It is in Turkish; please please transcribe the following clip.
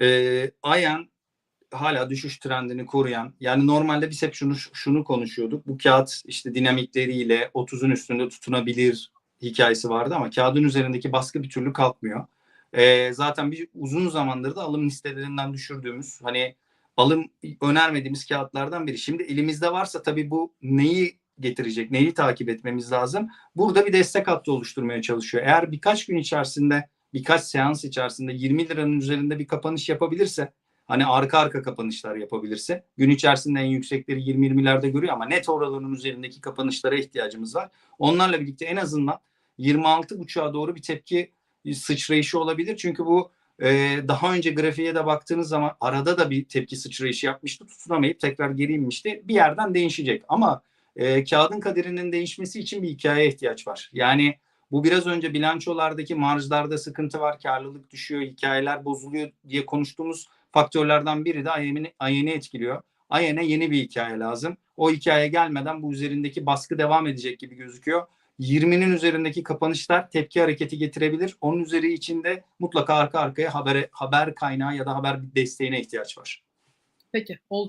Ee, Ayan hala düşüş trendini koruyan yani normalde biz hep şunu şunu konuşuyorduk. Bu kağıt işte dinamikleriyle 30'un üstünde tutunabilir hikayesi vardı ama kağıdın üzerindeki baskı bir türlü kalkmıyor. Ee, zaten bir uzun zamandır da alım listelerinden düşürdüğümüz hani alım önermediğimiz kağıtlardan biri. Şimdi elimizde varsa tabii bu neyi getirecek, neyi takip etmemiz lazım. Burada bir destek hattı oluşturmaya çalışıyor. Eğer birkaç gün içerisinde, birkaç seans içerisinde 20 liranın üzerinde bir kapanış yapabilirse, hani arka arka kapanışlar yapabilirse, gün içerisinde en yüksekleri 20-20'lerde görüyor ama net oraların üzerindeki kapanışlara ihtiyacımız var. Onlarla birlikte en azından 26.5'a doğru bir tepki sıçrayışı olabilir. Çünkü bu e, daha önce grafiğe de baktığınız zaman arada da bir tepki sıçrayışı yapmıştı. Tutunamayıp tekrar geri inmişti. Bir yerden değişecek ama e, kağıdın kaderinin değişmesi için bir hikayeye ihtiyaç var. Yani bu biraz önce bilançolardaki marjlarda sıkıntı var, karlılık düşüyor, hikayeler bozuluyor diye konuştuğumuz faktörlerden biri de IM'i etkiliyor. IM'e yeni bir hikaye lazım. O hikaye gelmeden bu üzerindeki baskı devam edecek gibi gözüküyor. 20'nin üzerindeki kapanışlar tepki hareketi getirebilir. Onun üzeri içinde mutlaka arka arkaya haber haber kaynağı ya da haber desteğine ihtiyaç var. Peki. Olcay